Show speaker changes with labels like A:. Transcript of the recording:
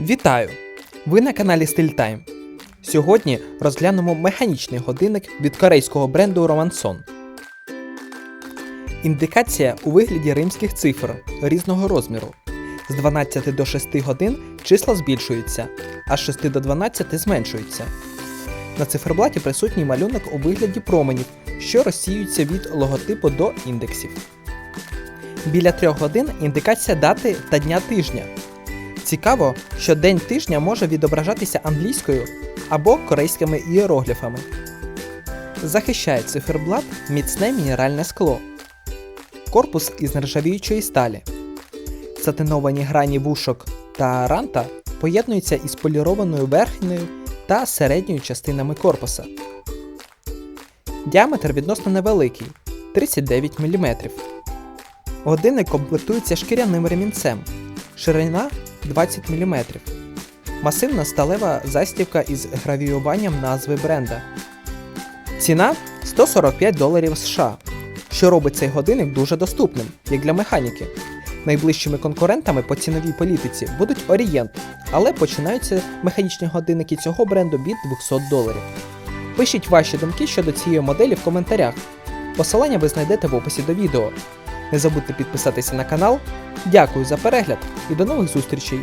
A: Вітаю! Ви на каналі StillTime. Сьогодні розглянемо механічний годинник від корейського бренду Romanson. Індикація у вигляді римських цифр різного розміру. З 12 до 6 годин числа збільшуються, а з 6 до 12 зменшуються. На циферблаті присутній малюнок у вигляді променів, що розсіюються від логотипу до індексів. Біля 3 годин індикація дати та дня тижня. Цікаво, що день тижня може відображатися англійською або корейськими ієрогліфами. Захищає циферблат міцне мінеральне скло. Корпус із нержавіючої сталі. Сатиновані грані вушок та ранта поєднуються із полірованою верхньою та середньою частинами корпуса. Діаметр відносно невеликий 39 мм. Годинник комплектується шкіряним ремінцем. Ширина 20 мм. Масивна сталева застібка із гравіюванням назви бренда. Ціна 145 доларів США, що робить цей годинник дуже доступним, як для механіки. Найближчими конкурентами по ціновій політиці будуть Orient, але починаються механічні годинники цього бренду від 200 доларів. Пишіть ваші думки щодо цієї моделі в коментарях. Посилання ви знайдете в описі до відео. Не забудьте підписатися на канал. Дякую за перегляд і до нових зустрічей!